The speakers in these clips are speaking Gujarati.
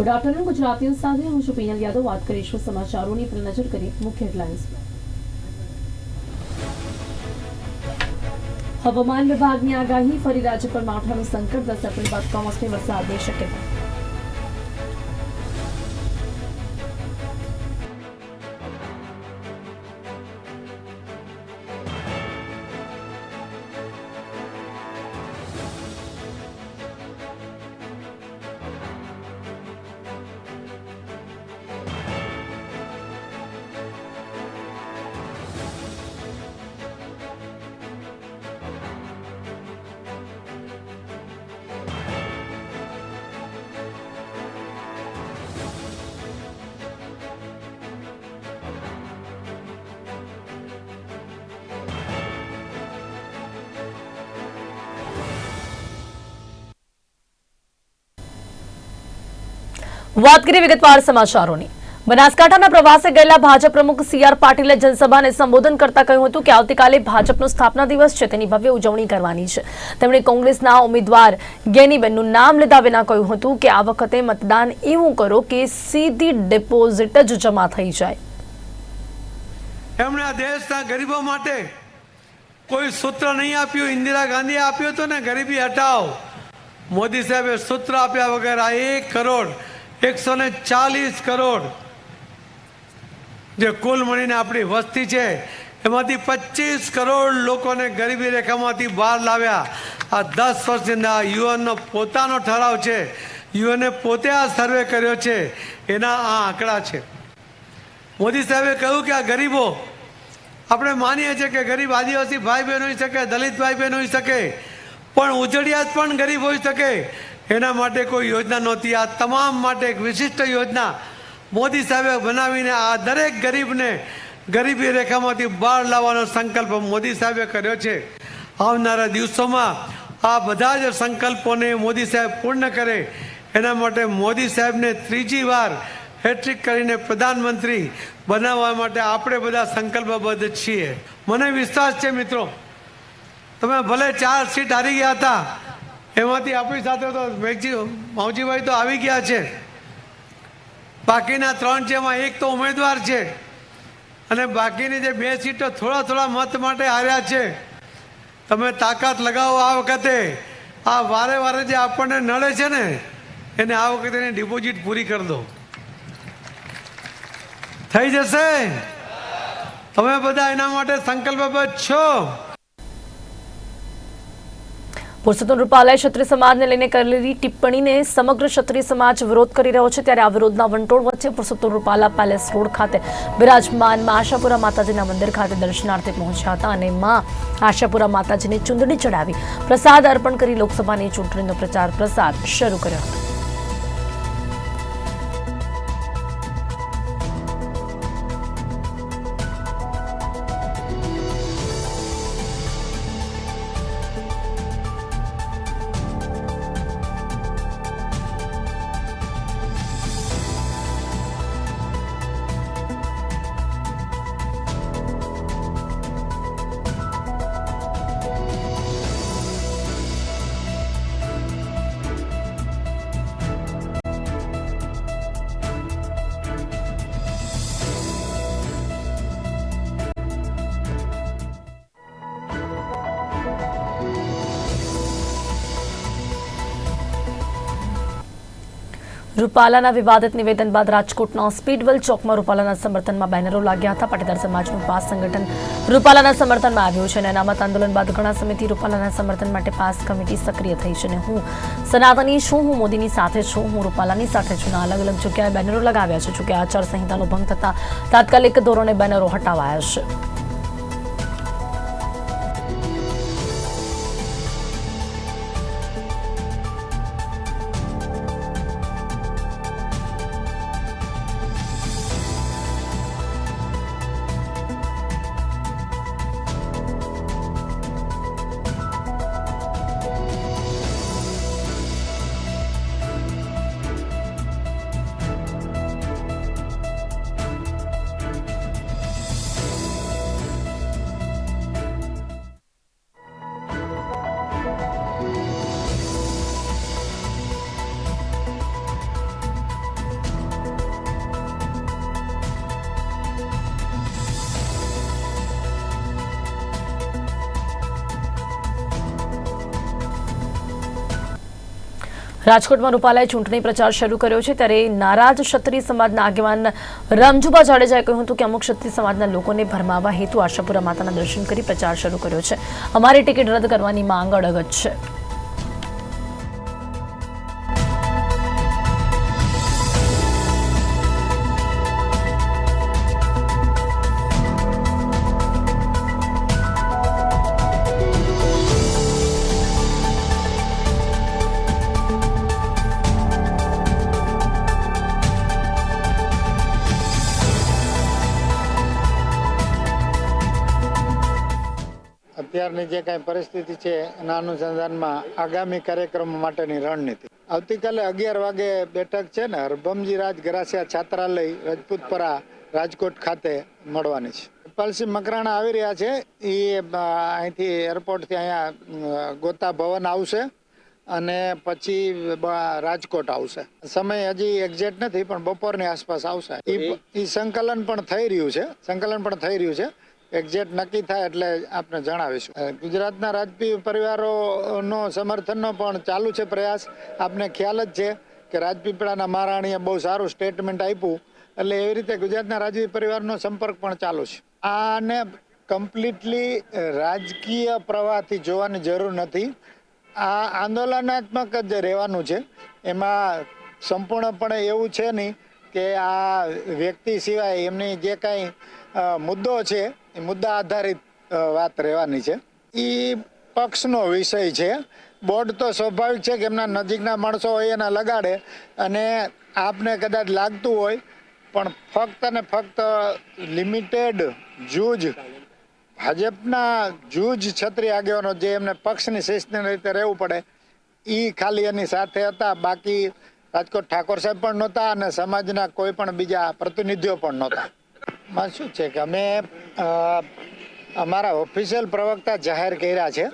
ગુડ આફ્ટરનૂન ગુજરાતીઓ સાથે હું છું પિનલ યાદવ. વાત કરીશું સમાચારોની. પર નજર કરીએ મુખ્ય હેડલાઇન્સ હવામાન વિભાગની આગાહી. ફરી રાજ્ય પર માવઠાનું સંકટ. દસ એપ્રિલ બાદ કમોસમી વરસાદની શક્યતા. વાત કરીએ વિગતવાર સમાચારોની. બનાસકાંઠાના પ્રવાસે ગયેલા ભાજપ પ્રમુખ સી આર પાટીલે જનસભાને સંબોધન કરતા કહ્યું હતું કે આવતીકાલે ભાજપનો સ્થાપના દિવસ છે, તેની ભવ્ય ઉજવણી કરવાની છે. તેમણે કોંગ્રેસના ઉમેદવાર ગેનીબેનનું નામ લીધા વિના કહ્યું હતું કે આ વખતે મતદાન એવું કરો કે સીધી ડિપોઝિટ જ જમા થઈ જાય. એમણે દેશના ગરીબો માટે કોઈ સૂત્ર નહીં આપ્યું. ઇન્દિરા ગાંધીએ આપ્યું હતું ને, ગરીબી હટાવ. મોદી સાહેબે સૂત્ર આપ્યા વગર આ એક કરોડ એકસો ને ચાલીસ કરોડ જે કુલ મળીને આપણી વસ્તી છે, એમાંથી પચીસ કરોડ લોકોને ગરીબી રેખામાંથી બહાર લાવ્યા. આ દસ વર્ષની અંદર આ યુએનનો પોતાનો ઠરાવ છે. યુએને પોતે આ સર્વે કર્યો છે. એના આ આંકડા છે. મોદી સાહેબે કહ્યું કે આ ગરીબો, આપણે માનીએ છીએ કે ગરીબ આદિવાસી ભાઈ બહેન હોઈ શકે, દલિત ભાઈ બહેન હોઈ શકે, પણ ઉજળિયાત પણ ગરીબ હોઈ શકે. એના માટે કોઈ યોજના નહોતી. આ તમામ માટે એક વિશિષ્ટ યોજના મોદી સાહેબે બનાવીને આ દરેક ગરીબને ગરીબી રેખામાંથી બહાર લાવવાનો સંકલ્પ મોદી સાહેબે કર્યો છે. આવનારા દિવસોમાં આ બધા જ સંકલ્પોને મોદી સાહેબ પૂર્ણ કરે. એના માટે મોદી સાહેબને ત્રીજી વાર હેટ્રિક કરીને પ્રધાનમંત્રી બનાવવા માટે આપણે બધા સંકલ્પબદ્ધ છીએ. મને વિશ્વાસ છે મિત્રો. તમે ભલે ચાર સીટ હારી ગયા હતા એમાંથી આપણી સાથે તો વેચી માવજીભાઈ તો આવી ગયા છે. બાકીના ત્રણ છે, એમાં એક તો ઉમેદવાર છે. અને બાકીની જે બે સીટો થોડા થોડા મત માટે હાર્યા છે. તમે તાકાત લગાવો આ વખતે. આ વારે વારે જે આપણને નડે છે ને, એને આ વખતે એની ડિપોઝિટ પૂરી કરી દો. થઈ જશે? તમે બધા એના માટે સંકલ્પબદ્ધ છો? પુરુષોત્તમ રૂપાલાએ ક્ષત્રિય સમાજને લઈને કરેલી ટિપ્પણીને સમગ્ર ક્ષત્રિય સમાજ વિરોધ કરી રહ્યો છે. ત્યારે આ વિરોધના વંટોળ વચ્ચે પુરુષોત્તમ રૂપાલા પેલેસ રોડ ખાતે બિરાજમાનમાં આશાપુરા માતાજીના મંદિર ખાતે દર્શનાર્થે પહોંચ્યા હતા અને માં આશાપુરા માતાજીને ચુંદડી ચડાવી પ્રસાદ અર્પણ કરી લોકસભાની ચૂંટણીનો પ્રચાર પ્રસાર શરૂ કર્યો. હતો રૂપાલાના વિવાદિત નિવેદન બાદ રાજકોટના સ્પીડવેલ ચોકમાં રૂપાલાના સમર્થનમાં બેનરો લાગ્યા હતા. પાટીદાર સમાજનું પાસ સંગઠન રૂપાલાના સમર્થનમાં આવ્યું છે અને અનામત આંદોલન બાદ ઘણા સમયથી રૂપાલાના સમર્થન માટે પાસ કમિટી સક્રિય થઈ છે અને હું સનાતની છું, હું મોદીની સાથે છું, હું રૂપાલાની સાથે છું અલગ અલગ જગ્યાએ બેનરો લગાવ્યા છે જોકે આચાર સંહિતાનો ભંગ થતા તાત્કાલિક ધોરણે બેનરો હટાવાયા છે. રાજકોટમાં રૂપાલાએ ચૂંટણી પ્રચાર શરૂ કર્યો છે ત્યારે નારાજ ક્ષત્રિય સમાજના આગેવાન રામજુબા જાડેજાએ કહ્યું હતું કે અમુક ક્ષત્રિય સમાજના લોકોને ભરમાવવા હેતુ આશાપુરા માતાના દર્શન કરી પ્રચાર શરૂ કર્યો છે. અમારી ટિકિટ રદ કરવાની માંગ અડગ છે. અત્યારની જે કાંઈ પરિસ્થિતિ છે એના અનુસંધાનમાં આગામી કાર્યક્રમો માટેની રણનીતિ. આવતીકાલે અગિયાર વાગે બેઠક છે ને હરભમજી રાજ ગરાસિયા છાત્રાલય રજપૂતપરા રાજકોટ ખાતે મળવાની છે. ગોપાલસિંહ મકરાણા આવી રહ્યા છે. એ અહીંથી એરપોર્ટથી અહીંયા ગોતા ભવન આવશે અને પછી રાજકોટ આવશે. સમય હજી એક્ઝેક્ટ નથી પણ બપોરની આસપાસ આવશે. એ સંકલન પણ થઈ રહ્યું છે. સંકલન પણ થઈ રહ્યું છે. એક્ઝેક્ટ નક્કી થાય એટલે આપને જણાવીશું. ગુજરાતના રાજકીય પરિવારોનો સમર્થનનો પણ ચાલુ છે પ્રયાસ. આપને ખ્યાલ જ છે કે રાજપીપળાના મહારાણીએ બહુ સારું સ્ટેટમેન્ટ આપ્યું. એટલે એવી રીતે ગુજરાતના રાજકીય પરિવારનો સંપર્ક પણ ચાલુ છે. આને કમ્પ્લીટલી રાજકીય પ્રવાહથી જોવાની જરૂર નથી. આ આંદોલનાત્મક જ રહેવાનું છે. એમાં સંપૂર્ણપણે એવું છે નહીં કે આ વ્યક્તિ સિવાય એમની જે કાંઈ મુદ્દો છે એ મુદ્દા આધારિત વાત રહેવાની છે. એ પક્ષનો વિષય છે. બોર્ડ તો સ્વાભાવિક છે કે એમના નજીકના માણસો હોય એના લગાડે અને આપને કદાચ લાગતું હોય, પણ ફક્ત ને ફક્ત લિમિટેડ જૂજ, ભાજપના જૂજ છત્રી આગેવાનો જે એમને પક્ષની શિસ્તની રીતે રહેવું પડે એ ખાલી એની સાથે હતા. બાકી રાજકોટ ઠાકોર સાહેબ પણ નહોતા અને સમાજના કોઈ પણ બીજા પ્રતિનિધિઓ પણ નહોતા. માં શું છે કે અમે અમારા ઓફિશિયલ પ્રવક્તા જાહેર કર્યા છે.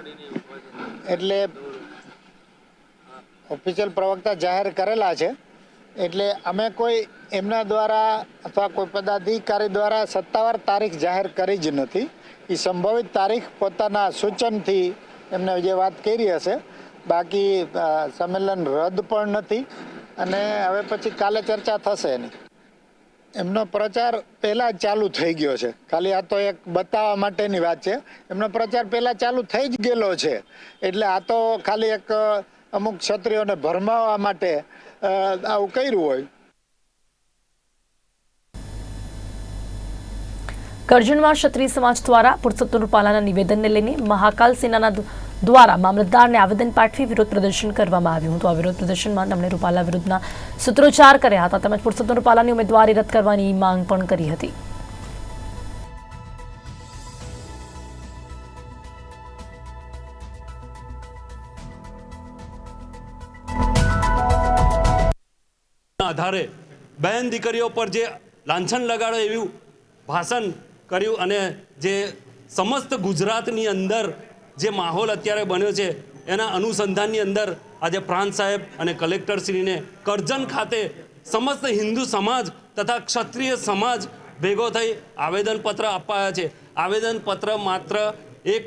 એટલે ઓફિશિયલ પ્રવક્તા જાહેર કરેલા છે. એટલે અમે કોઈ એમના દ્વારા અથવા કોઈ પદાધિકારી દ્વારા સત્તાવાર તારીખ જાહેર કરી જ નથી. એ સંભવિત તારીખ પોતાના સૂચનથી એમને જે વાત કરી હશે. બાકી સંમેલન રદ પણ નથી. અને હવે પછી કાલે ચર્ચા થશે એની. એમનો પ્રચાર પહેલા ચાલુ થઈ ગયો છે. ખાલી આ તો એક બતાવવા માટેની વાત છે. એમનો પ્રચાર પહેલા ચાલુ થઈ જ ગયેલો છે. એટલે આ તો ખાલી એક અમુક ક્ષત્રિયોને ભરમાવવા માટે આવું કર્યું હોય. કરજણમાં ક્ષત્રિય સમાજ દ્વારા પુરુષોત્તમ રૂપાલાના નિવેદનને લઈને મહાકાલ સેનાના દ્વારા મામલતદારને આવેદન પાઠવી વિરોધ પ્રદર્શન કરવામાં આવ્યું હતું. આ વિરોધ પ્રદર્શનમાં તેમણે રૂપાલા વિરુદ્ધના સૂત્રોચ્ચાર કર્યા હતા. તેમજ પુરુષોત્તમ રૂપાલાની ઉમેદવારી રદ કરવાની માંગ પણ કરી હતી. આધારે બહેન દીકરીઓ પર જે લાંછન લગાડો એવું ભાષણ કર્યું અને જે સમસ્ત ગુજરાતની અંદર જે માહોલ અત્યારે બન્યો છે, એના અનુસંધાનની અંદર આજે પ્રાંત સાહેબ અને કલેક્ટરશ્રીને કરજણ ખાતે સમસ્ત હિન્દુ સમાજ તથા ક્ષત્રિય સમાજ ભેગો થઈ આવેદનપત્ર અપાયા છે. આવેદનપત્ર માત્ર એક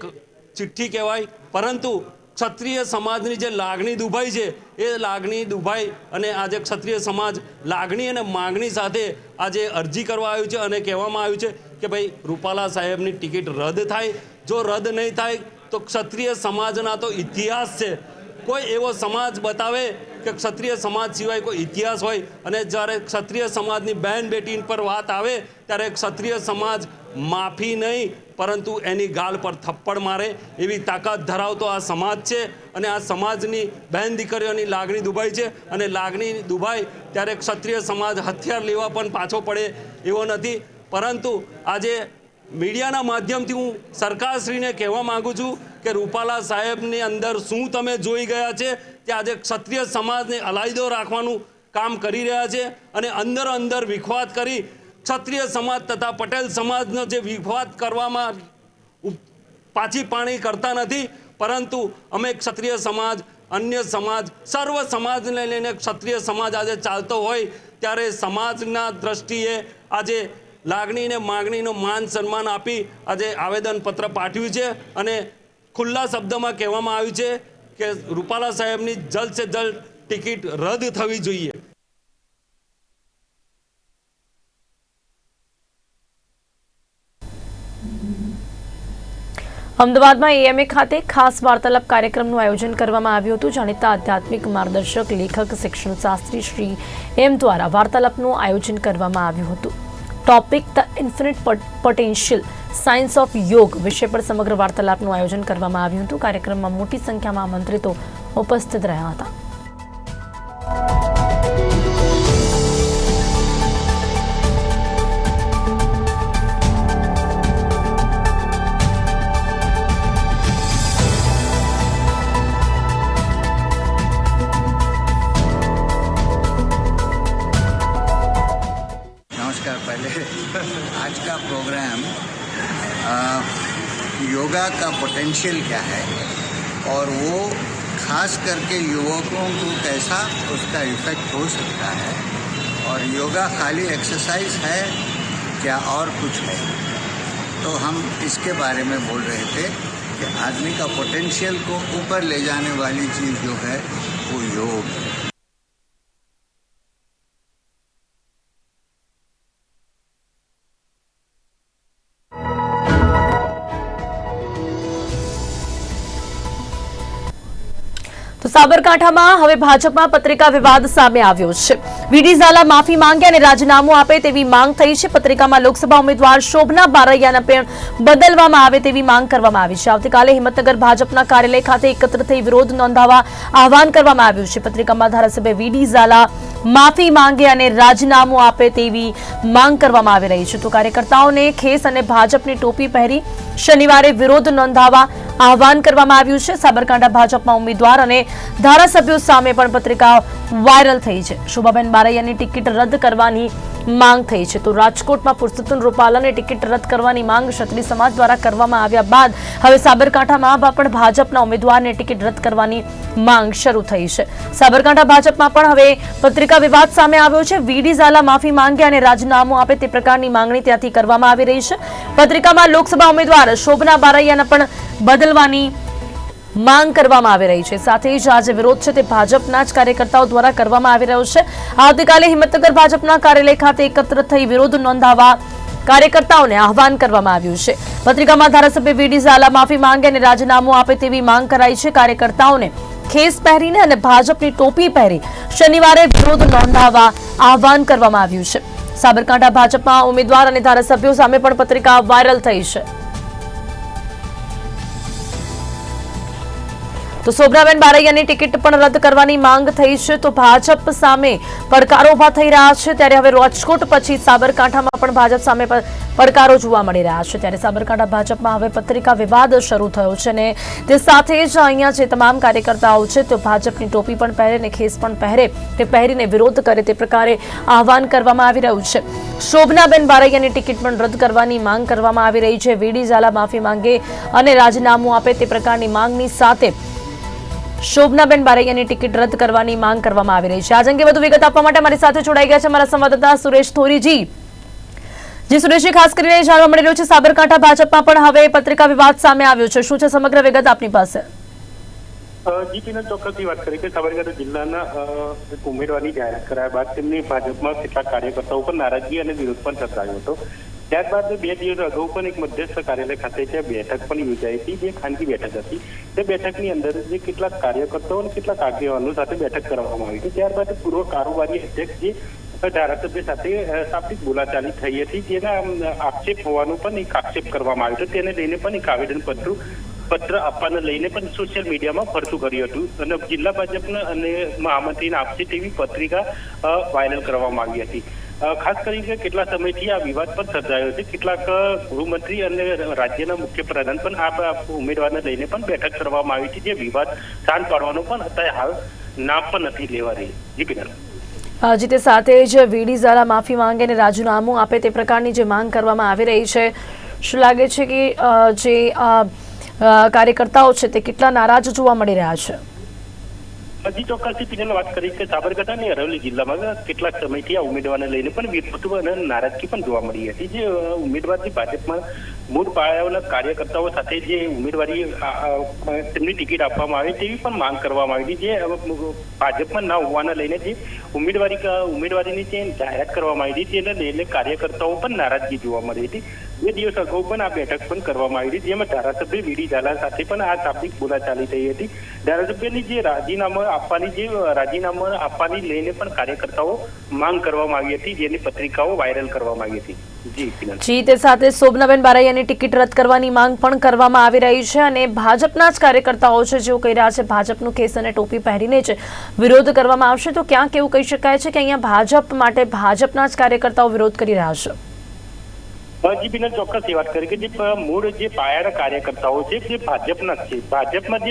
ચિઠ્ઠી કહેવાય, પરંતુ ક્ષત્રિય સમાજની જે લાગણી દુભાઈ છે, એ લાગણી દુભાઈ અને આજે ક્ષત્રિય સમાજ લાગણી અને માગણી સાથે આજે અરજી કરવા આવ્યું છે અને કહેવામાં આવ્યું છે કે ભાઈ રૂપાલા સાહેબની ટિકિટ રદ થાય. જો રદ નહીં થાય તો ક્ષત્રિય સમાજના તો ઇતિહાસ છે. કોઈ એવો સમાજ બતાવે કે ક્ષત્રિય સમાજ સિવાય કોઈ ઇતિહાસ હોય અને જ્યારે ક્ષત્રિય સમાજની બહેન બેટી પર વાત આવે ત્યારે ક્ષત્રિય સમાજ માફી નહીં, પરંતુ એની ગાલ પર થપ્પડ મારે. એવી તાકાત ધરાવતો આ સમાજ છે અને આ સમાજની બહેન દીકરીઓની લાગણી દુભાઈ છે અને લાગણી દુભાઈ ત્યારે ક્ષત્રિય સમાજ હથિયાર લેવા પણ પાછો પડે એવો નથી. પરંતુ આજે મીડિયાના માધ્યમથી હું સરકારશ્રીને કહેવા માગું છું કે રૂપાલા સાહેબની અંદર શું તમે જોઈ ગયા છે કે આજે ક્ષત્રિય સમાજને અલાયદો રાખવાનું કામ કરી રહ્યા છે અને અંદર અંદર વિખવાદ કરી ક્ષત્રિય સમાજ તથા પટેલ સમાજનો જે વિખવાદ કરવામાં પાછી પાણી કરતા નથી. પરંતુ અમે ક્ષત્રિય સમાજ, અન્ય સમાજ, સર્વ સમાજને લઈને ક્ષત્રિય સમાજ આજે ચાલતો હોય ત્યારે સમાજના દ્રષ્ટિએ આજે લાગણી અને માગણીનો માન સન્માન આપી આજે આવેદનપત્ર પાઠવ્યું છે અને ખુલ્લા શબ્દમાં કહેવામાં આવ્યું છે કે રૂપાલા સાહેબની જલ્દ સે જલ્દ ટિકિટ રદ થવી જોઈએ. અમદાવાદમાં એએમએ ખાતે ખાસ વાર્તાલાપ કાર્યક્રમનું આયોજન કરવામાં આવ્યું હતું. જાણીતા આધ્યાત્મિક માર્ગદર્શક, લેખક શિક્ષણ શાસ્ત્રી શ્રી એમ દ્વારા વાર્તાલાપનું આયોજન કરવામાં આવ્યું હતું. Topic the infinite potential science of yoga વિષય પર સમગ્ર વાર્તાલાપનું આયોજન કરવામાં આવ્યું હતું. કાર્યક્રમમાં મોટી સંખ્યામાં આમંત્રિતો ઉપસ્થિત રહ્યા હતા. पोटेंशियल क्या है? और वो खास करके युवकों को कैसा उसका इफ़ेक्ट हो सकता है? और योगा खाली एक्सरसाइज है क्या और कुछ है तो हम इसके बारे में बोल रहे थे कि आदमी का पोटेंशियल को ऊपर ले जाने वाली चीज़ जो है वो योग है। સાબરકાંઠામાં હવે ભાજપમાં પત્રિકા વિવાદ સામે આવ્યો છે. વીડી ઝાલા માફી માંગે અને રાજીનામું આપે તેવી માંગ થઈ છે. પત્રિકામાં લોકસભા ઉમેદવાર શોભના બારૈયાના પણ બદલવામાં આવે તેવી માંગ કરવામાં આવી છે. આવતીકાલે હિંમતનગર ભાજપના કાર્યાલય ખાતે એકત્ર થઈ વિરોધ નોંધાવવા આહવાન કરવામાં આવ્યું છે. પત્રિકામાં ધારાસભ્ય વીડી ઝાલા માફી માંગે અને રાજીનામું આપે તેવી માંગ કરવામાં આવી રહી છે. તો કાર્યકર્તાઓને ખેસ અને ભાજપની ટોપી પહેરી શનિવારે વિરોધ નોંધાવવા આહવાન કરવામાં આવ્યું છે. સાબરકાંઠા ભાજપમાં ઉમેદવાર અને ધારાસભ્યો સામે પણ પત્રિકા વાયરલ થઈ છે. શોભાબેન બારૈયાની ટિકિટ રદ કરવાની માંગ થઈ છે. તો રાજકોટમાં પુરુષોત્તમ રૂપાલાને ટિકિટ રદ કરવાની માંગ ક્ષત્રિય સમાજ દ્વારા કરવામાં આવ્યા બાદ હવે સાબરકાંઠામાં પણ ભાજપના ઉમેદવારને ટિકિટ રદ કરવાની માંગ શરૂ થઈ છે. સાબરકાંઠા ભાજપમાં પણ હવે પત્રિકા વિવાદ સામે આવ્યો છે. વીડી ઝાલા માફી માંગે અને રાજીનામું આપે તે પ્રકારની માંગણી ત્યાંથી કરવામાં આવી રહી છે. પત્રિકામાં લોકસભા ઉમેદવાર શોભના બારૈયાને પણ બદલવાની માંગ કરવામાં આવી રહી છે. સાથે જ આજે વિરોધ છે તે ભાજપના જ કાર્યકર્તાઓ દ્વારા કરવામાં આવી રહ્યો છે. આવતીકાલે હિંમતનગર ભાજપના કાર્યાલય ખાતે એકત્ર થઈ વિરોધ નોંધાવવા કાર્યકર્તાઓને આહવાન કરવામાં આવ્યું છે. પત્રિકામાં ધારાસભ્ય વીડી ઝાલા માફી માંગે અને રાજીનામું આપે તેવી માંગ કરાઈ છે. કાર્યકર્તાઓને ખેસ પહેરીને અને ભાજપની ટોપી પહેરી શનિવારે વિરોધ નોંધાવવા આહવાન કરવામાં આવ્યું છે. સાબરકાંઠા ભાજપમાં ઉમેદવાર અને ધારાસભ્યો સામે પણ પત્રિકા વાયરલ થઈ છે. તો શોભરાબેન બારૈયાની ટિકિટ પણ રદ કરવાની માંગ થઈ છે. તો ભાજપ સામે પડકારો ઊભા થઈ રહ્યા છે. ત્યારે હવે રાજકોટ પછી સાબરકાંઠામાં પણ ભાજપ સામે પડકારો જોવા મળી રહ્યા છે. ત્યારે સાબરકાંઠા ભાજપમાં હવે પત્રિકા વિવાદ શરૂ થયો છે ને તે સાથે જ અહીંયા જે તમામ કાર્યકર્તાઓ છે તો ભાજપની ટોપી પણ પહેરે ને ખેસ પણ પહેરે, તે પહેરીને વિરોધ કરે તે પ્રકારે આહવાન કરવામાં આવી રહ્યું છે. શોભનાબેન બારૈયાની ટિકિટ પણ રદ કરવાની માંગ કરવામાં આવી રહી છે. વીડી ઝાલા માફી માંગે અને રાજીનામું આપે તે પ્રકારની માંગની સાથે શોભનાબેન બારૈયાની ટિકિટ રદ કરવાની માંગ કરવામાં આવી રહી છે. આજ અંગે વધુ વિગત આપવા માટે મારી સાથે જોડાઈ ગયા છે મારા સંવાદદાતા સુરેશ થોરીજી જી સુરેશજી, ખાસ કરીને જાણવા મળી રહ્યું છે, સાબરકાંઠા ભાજપમાં પણ હવે પત્રિકા વિવાદ સામે આવ્યો છે. શું છે સમગ્ર વિગત આપની પાસે? જાહેરાત કરાયા બાદ તેમની ભાજપમાં કેટલાક કાર્યકર્તાઓ પર નારાજગી અને વિરોધ પણ સર્જાયો હતો. ત્યારબાદ બે દિવસ અગાઉ પણ એક મધ્યસ્થ કાર્યાલય ખાતે ત્યાં બેઠક પણ યોજાઈ હતી, જે ખાનગી બેઠક હતી. તે બેઠકની અંદર જે કેટલાક કાર્યકર્તાઓ અને કેટલાક આગેવાનો સાથે બેઠક કરવામાં આવી હતી. ત્યારબાદ પૂર્વ કારોબારી અધ્યક્ષ જે ધારાસભ્ય સાથે શાબ્દિક બોલાચાલી થઈ હતી, જેના આક્ષેપ હોવાનો પણ એક આક્ષેપ કરવામાં આવ્યો હતો. તેને લઈને પણ એક આવેદન પત્ર આપવાને લઈને પણ સોશિયલ મીડિયામાં ફરતું કર્યું હતું. અને જિલ્લા ભાજપના અને મહામંત્રીને આપશે તેવી પત્રિકા વાયરલ કરવામાં આવી હતી. ખાસ કરીને કેટલા સમયથી આ વિવાદ પણ સર્જાયો છે. કેટલાક ગૃહમંત્રી અને રાજ્યના મુખ્ય પ્રધાન પણ આ ઉમેદવારને લઈને પણ બેઠક કરવામાં આવી હતી. જે વિવાદ શાંત પાડવાનો પણ અત્યારે હાલ નામ પણ નથી લેવા રહી. જી પિનલ તે સાથે જ વીડી ઝાલા માફી માંગે અને રાજીનામું આપે તે પ્રકારની જે માંગ કરવામાં આવી રહી છે, શું લાગે છે કે જે કાર્યકર્તાઓ છે તે કેટલા નારાજ જોવા મળી રહ્યા છે? હજી ચોક્કસથી પીને વાત કરી કે સાબરકાંઠા અને અરવલ્લી જિલ્લામાં કેટલાક સમયથી આ ઉમેદવારને લઈને પણ વિરોધ અને નારાજગી પણ જોવા મળી હતી. જે અ, ભાજપમાં મૂળ પાયાઓના કાર્યકર્તાઓ સાથે જે ઉમેદવારી તેમની ટિકિટ આપવામાં આવે તેવી પણ માંગ કરવામાં આવી હતી. જે ભાજપમાં ના હોવાના લઈને જે ઉમેદવારી ઉમેદવારીની જે જાહેરાત કરવામાં આવી હતી તેને લઈને કાર્યકર્તાઓ પણ નારાજગી જોવા મળી હતી. બે દિવસ અગાઉ પણ આ બેઠક પણ કરવામાં આવી હતી, જેમાં ધારાસભ્ય વીડી ઝાલા સાથે પણ આ શાબ્દિક બોલાચાલી થઈ હતી. ધારાસભ્યની જે રાજીનામા આપવાની, જે રાજીનામા આપવાની લઈને પણ કાર્યકર્તાઓ માંગ કરવામાં આવી હતી, જેની પત્રિકાઓ વાયરલ કરવામાં આવી હતી. જી, તે સાથે શોભનાબેન બારૈયાની ટિકિટ રદ કરવાની માંગ પણ કરવામાં આવી રહી છે અને ભાજપના જ કાર્યકર્તાઓ છે, જેઓ કહી રહ્યા છે ભાજપનું કેસ અને ટોપી પહેરીને જ વિરોધ કરવામાં આવશે. તો ક્યાંક એવું કહી શકાય છે કે અહીંયા ભાજપ માટે ભાજપના જ કાર્યકર્તાઓ વિરોધ કરી રહ્યા છે. જી બિના ચોક્કસ એ વાત કરી કે જે મૂળ જે પાયાના કાર્યકર્તાઓ છે, જે ભાજપના છે, ભાજપમાં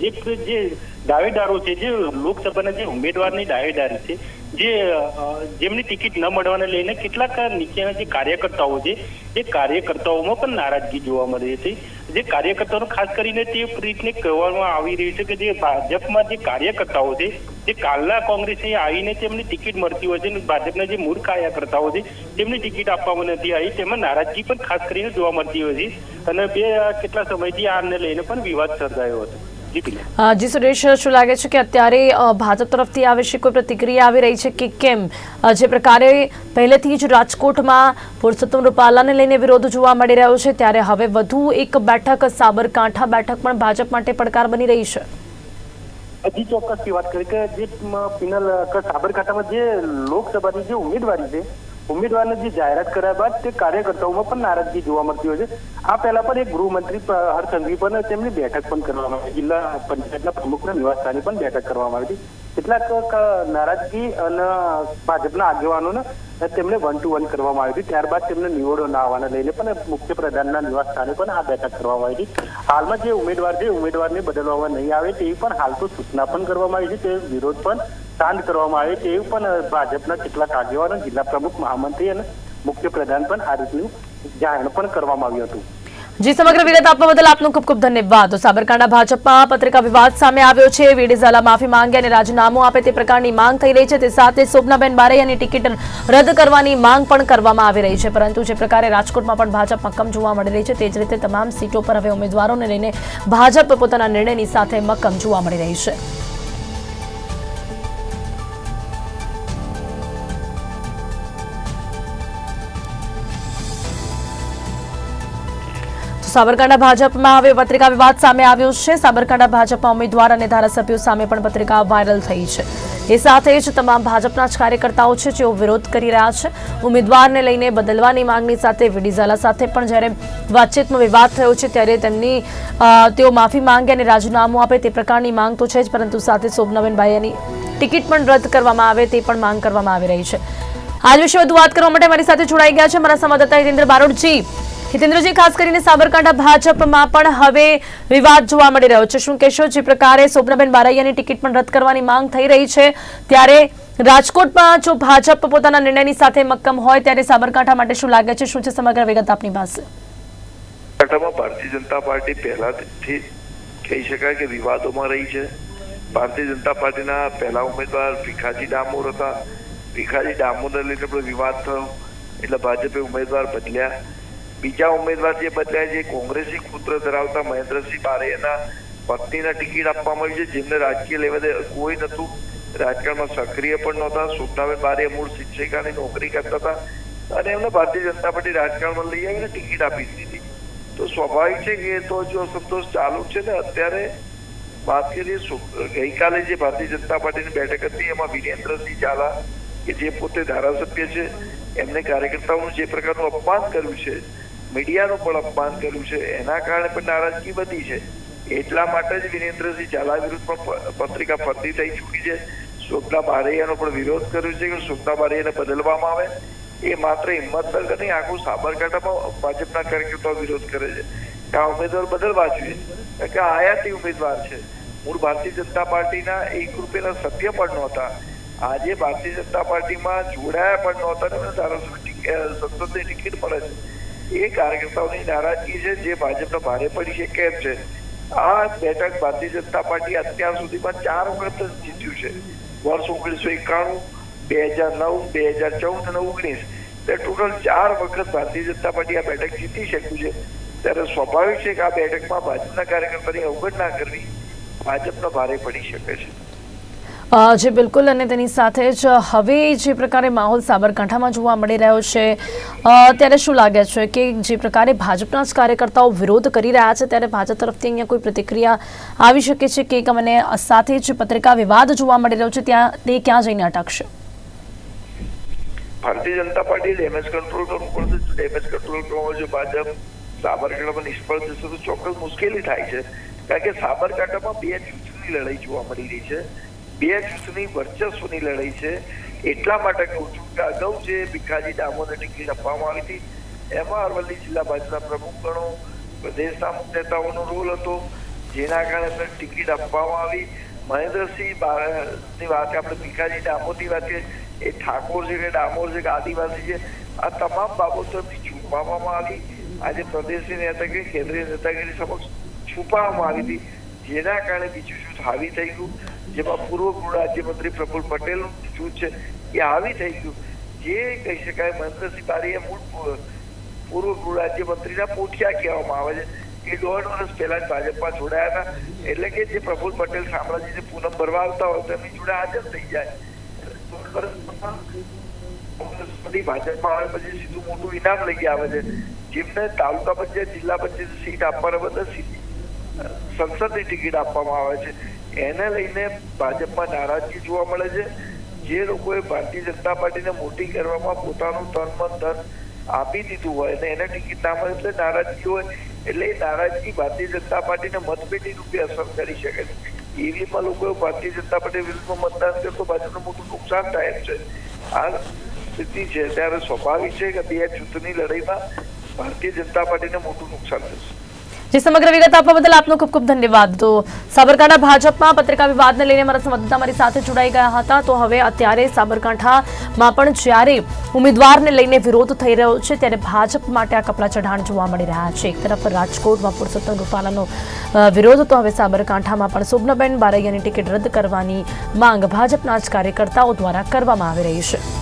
જે જે દાવેદારો છે, જે લોકસભાના જે ઉમેદવારની દાવેદારી છે, જે જેમની ટિકિટ ન મળવાને લઈને કેટલાક નીચેના જે કાર્યકર્તાઓ છે, એ કાર્યકર્તાઓમાં પણ નારાજગી જોવા મળી હતી. જે કાર્યકર્તાઓ ખાસ કરીને તે રીતને કહેવામાં આવી રહ્યું છે કે જે ભાજપમાં જે કાર્યકર્તાઓ છે, જે કાલના કોંગ્રેસે આવીને તેમને ટિકિટ મળતી હોય છે અને ભાજપના જે મૂળ કાર્યકર્તાઓ છે, તેમને ટિકિટ આપવામાં નથી આવી. તેમાં નારાજગી પણ ખાસ કરીને જોવા મળતી હોય છે. અને બે કેટલા સમયથી આને લઈને પણ વિવાદ સર્જાયો હતો. જી સુરેશ શું લાગે છે કે અત્યારે ભાજપ તરફથી આ વિશે કોઈ પ્રતિક્રિયા આવી રહી છે કે કેમ? જે પ્રકારે પહેલેથી જ રાજકોટમાં પુરુષોત્તમ રૂપાલાને લઈને વિરોધ જોવા મળી રહ્યો છે ત્યારે હવે વધુ એક બેઠક સાબરકાંઠા બેઠક પણ ભાજપ માટે પડકાર બની રહી છે. હજી ચોક્કસથી વાત કરી કે જે પિનલ સાબરકાંઠામાં જે લોકસભાની જે ઉમેદવારી છે ઉમેદવારને જે જાહેરાત કર્યા બાદ તે કાર્યકર્તાઓમાં પણ નારાજગી જોવા મળતી હોય છે. આ પહેલા પણ એક ગૃહમંત્રી હરસંઘવી પણ તેમની બેઠક પણ કરવામાં આવી. જિલ્લા પંચાયતના પ્રમુખના નિવાસસ્થાને પણ બેઠક કરવામાં આવી હતી. કેટલાક નારાજગી અને ભાજપના આગેવાનોને તેમને વન ટુ વન કરવામાં આવી હતી. ત્યારબાદ તેમને નિવડો ના આવવાને લઈને પણ મુખ્ય પ્રધાનના નિવાસસ્થાને પણ આ બેઠક કરવામાં આવી હતી. હાલમાં જે ઉમેદવાર છે ઉમેદવારને બદલવામાં નહીં આવે તેવી પણ હાલ તો સૂચના પણ કરવામાં આવી છે. તે વિરોધ પણ શાંત કરવામાં આવે તેવું પણ ભાજપના કેટલાક આગેવાનો, જિલ્લા પ્રમુખ, મહામંત્રી અને મુખ્ય પ્રધાન પણ આ રીતનું જાહેર પણ કરવામાં આવ્યું હતું. જી, સમગ્ર વિગત આપવા બદલ આપનો ખૂબ ખૂબ ધન્યવાદ. તો સાબરકાંઠા ભાજપમાં પત્રિકા વિવાદ સામે આવ્યો છે. વેડેઝાલા માફી માંગે અને રાજીનામું આપે તે પ્રકારની માંગ થઈ રહી છે. તે સાથે શોભનાબેન બારૈયાની ટિકિટ રદ કરવાની માંગ પણ કરવામાં આવી રહી છે. પરંતુ જે પ્રકારે રાજકોટમાં પણ ભાજપ મક્કમ જોવા મળી રહી છે, તે જ રીતે તમામ સીટો પર હવે ઉમેદવારોને લઈને ભાજપ પોતાના નિર્ણયની સાથે મક્કમ જોવા મળી રહી છે. સાબરકાંઠા ભાજપમાં હવે પત્રિકા વિવાદ સામે આવ્યો છે. સાબરકાંઠા ભાજપમાં ઉમેદવાર અને ધારાસભ્યો સામે પણ પત્રિકા વાયરલ થઈ છે. એ સાથે જ તમામ ભાજપના જ કાર્યકર્તાઓ છે જેઓ વિરોધ કરી રહ્યા છે. ઉમેદવારને લઈને બદલવાની માંગણી સાથે વિડીઝાલા સાથે પણ જ્યારે વાતચીતમાં વિવાદ થયો છે ત્યારે તેમની તેઓ માફી માંગે અને રાજીનામું આપે તે પ્રકારની માંગ તો છે જ, પરંતુ સાથે શોભનાબેન બાઈયાની ટિકિટ પણ રદ કરવામાં આવે તે પણ માંગ કરવામાં આવી રહી છે. આજ વિશે વધુ વાત કરવા માટે મારી સાથે જોડાઈ ગયા છે. મારા સંવાદદાતા હિતેન્દ્ર બારોટજી હિતેન્દ્રજી, ખાસ કરીને સાબરકાંઠા ભાજપમાં પણ હવે વિવાદ જોવા મળી રહ્યો છે. શું કહેશો? જે પ્રકારે શોભનાબેન બારૈયાની ટિકિટ પણ રદ કરવાની માંગ થઈ રહી છે. ત્યારે રાજકોટમાં જો ભાજપ પોતાના નિર્ણયની સાથે મક્કમ હોય, ત્યારે સાબરકાંઠા માટે શું લાગે છે? શું છે સમગ્ર વિગત આપની પાસે? ભારતીય જનતા પાર્ટી પહેલાથી કહી શકાય કે વિવાદોમાં રહી છે. ભારતીય જનતા પાર્ટીના પહેલા ઉમેદવાર ભીખાજી ડામોર હતા. ભીખાજી ડામોરને લઈને પણ વિવાદ થયો. એટલે ભાજપે ઉમેદવાર બદલ્યા. બીજા ઉમેદવાર જે બદલાય છે કોંગ્રેસી પુત્ર ધરાવતા મહેન્દ્રસિંહ બારૈયાના પત્નીના ટિકિટ આપવામાં આવી છે, જેમને રાજકીય લેવલે કોઈ નતું રાજકારણમાં સક્રિય પણ નહોતા. શોભનાબેન બારે મૂળ શિક્ષિકાની નોકરી કરતા હતા અને એમને ભારતીય જનતા પાર્ટી રાજકારણમાં લઈ આવીને ટિકિટ આપી દીધી તો સ્વાભાવિક છે કે તો જો સંતોષ ચાલુ છે ને, અત્યારે વાત કરીએ ગઈકાલે જે ભારતીય જનતા પાર્ટીની બેઠક હતી, એમાં વિરેન્દ્રસિંહ ઝાલા, કે જે પોતે ધારાસભ્ય છે, એમને કાર્યકર્તાઓનું જે પ્રકારનું અપમાન કર્યું છે મીડિયાનું પણ અપમાન કર્યું છે. એના કારણે પણ નારાજગી વધી છે. એટલા માટે જ વિરેન્દ્રસિંહ ઝાલા વિરુદ્ધ પણ પત્રિકા ફરતી થઈ ચૂકી છે. શોભના બારૈયાનો પણ વિરોધ કર્યો છે કે શોભના બારૈયાને બદલવામાં આવે. એ માત્ર હિંમતનગર નહીં, આખું સાબરકાંઠામાં ભાજપના કાર્યકર્તાઓ વિરોધ કરે છે. કે આ ઉમેદવાર બદલવા જોઈએ. કારણ કે આયાતી ઉમેદવાર છે. મૂળ ભારતીય જનતા પાર્ટીના એક રૂપિયાના સભ્ય પણ નહોતા. આજે ભારતીય જનતા પાર્ટીમાં જોડાયા પણ નહોતા ને ધારાસભ્ય સંસદની ટિકિટ મળે છે. એ કાર્યકર્તાઓની નારાજગી છે, જે ભાજપના ભારે પડી છે, કેમ છે? આ બેઠક ભારતીય જનતા પાર્ટી અત્યાર સુધીમાં ચાર વખત જીત્યું છે. વર્ષ ઓગણીસો એકાણું, બે હજાર નવ, બે હજાર ચૌદ અને ઓગણીસ. તે ટોટલ ચાર વખત ભારતીય જનતા પાર્ટી આ બેઠક જીતી શક્યું છે. ત્યારે સ્વાભાવિક છે કે આ બેઠકમાં ભાજપના કાર્યકર્તાની અવગણના કરવી ભાજપનો ભારે પડી શકે છે. જી, બિલકુલ. અને તેની સાથે જ હવે જે પ્રકારે માહોલ સાબરકાંઠામાં જોવા મળી રહ્યો છે ત્યારે શું લાગે છે કે જે પ્રકારે ભાજપના જ કાર્યકર્તાઓ વિરોધ કરી રહ્યા છે, ત્યારે ભાજપ તરફથી અહીંયા કોઈ પ્રતિક્રિયા આવી શકે છે કે મને સાથે જ પત્રિકા વિવાદ જોવા મળી રહ્યો છે, ત્યાં તે ક્યાં જઈને અટકશે? Bharatiya Janata party damage control કરવું પડશે. ડેમેજ કંટ્રોલ કરવા જો ભાજપ સાબરકાંઠામાં નિષ્ફળ જશે તો ચોક્કસ મુશ્કેલી થાય છે. કારણ કે સાબરકાંઠામાં બે ચૂંટણી લડાઈ જોવા મળી રહી છે. બે જૂથની વર્ચસ્વની લડાઈ છે. એટલા માટે કહું છું કે અગાઉ જે ભીખાજી ડામોને ટિકિટ આપવામાં આવી હતી, એમાં અરવલ્લી જિલ્લા ભાજપના પ્રમુખગણો, પ્રદેશના મુખ્ય નેતાઓનો રોલ હતો. જેના કારણે એમને ટિકિટ આપવામાં આવી. મહેન્દ્રસિંહની વાત આપણે ભીખાજી ડામોરની વાત કરીએ, એ ઠાકોર છે કે ડામોર છે કે આદિવાસી છે, આ તમામ બાબતો એમની છુપાવવામાં આવી. આજે પ્રદેશની નેતાગીરી કેન્દ્રીય નેતાગીરી સમક્ષ છુપાવવામાં આવી હતી. જેના કારણે બીજું જૂથ હાવી થઈ ગયું? જેમાં પૂર્વ ગૃહ રાજ્યમંત્રી પ્રફુલ્લ પટેલનું જૂથ છે, એ હાવી થઈ ગયું. જે કહી શકાય મહેન્દ્રસિંહ બારીએ મૂળ પૂર્વ ગૃહ રાજ્યમંત્રીના પોઠિયા કહેવામાં આવે છે. એ દોઢ વર્ષ પહેલા જ ભાજપમાં જોડાયા હતા. એટલે કે જે પ્રફુલ પટેલ જે પૂનમ ભરવા આવતા હોય તો જોડે હાજર થઈ જાય. દોઢ વર્ષમાં ભાજપમાં આવે પછી સીધું મોટું ઇનામ લઈ આવે છે. જેમને તાલુકા પંચાયત, જિલ્લા પંચાયત સીટ આપવાના બધા સીધી સંસદની ટિકિટ આપવામાં આવે છે. એને લઈને ભાજપમાં નારાજગી જોવા મળે છે. જે લોકોએ ભારતીય જનતા પાર્ટીને મોટી કરવામાં પોતાનું તન મન ધન આપી દીધું હોય અને એને ટિકિટ ના મળે એટલે નારાજગી હોય, એટલે એ નારાજગી ભારતીય જનતા પાર્ટીને મતપેટી રૂપે અસર કરી શકે છે. ઈવીએમમાં લોકોએ ભારતીય જનતા પાર્ટી વિરુદ્ધમાં મતદાન કર્યું તો ભાજપને મોટું નુકસાન થાય છે. આ સ્થિતિ છે. ત્યારે સ્વાભાવિક છે કે બે જૂથની લડાઈમાં ભારતીય જનતા પાર્ટીને મોટું નુકસાન થશે. જે, સમગ્ર વિગત આપવા બદલ આપનો ખૂબ ખૂબ ધન્યવાદ. તો સાબરકાંઠા ભાજપમાં પત્રિકા વિવાદને લઈને મારા સંવાદદાતા મારી સાથે જોડાઈ ગયા હતા. તો હવે અત્યારે સાબરકાંઠામાં પણ જ્યારે ઉમેદવારને લઈને વિરોધ થઈ રહ્યો છે, ત્યારે ભાજપ માટે આ કપડાં ચઢાણ જોવા મળી રહ્યા છે. એક તરફ રાજકોટમાં પુરુષોત્તમ રૂપાલાનો વિરોધ, તો હવે સાબરકાંઠામાં પણ શોભનાબેન બારૈયાની ટિકિટ રદ કરવાની માંગ ભાજપના જ કાર્યકર્તાઓ દ્વારા કરવામાં આવી રહી છે.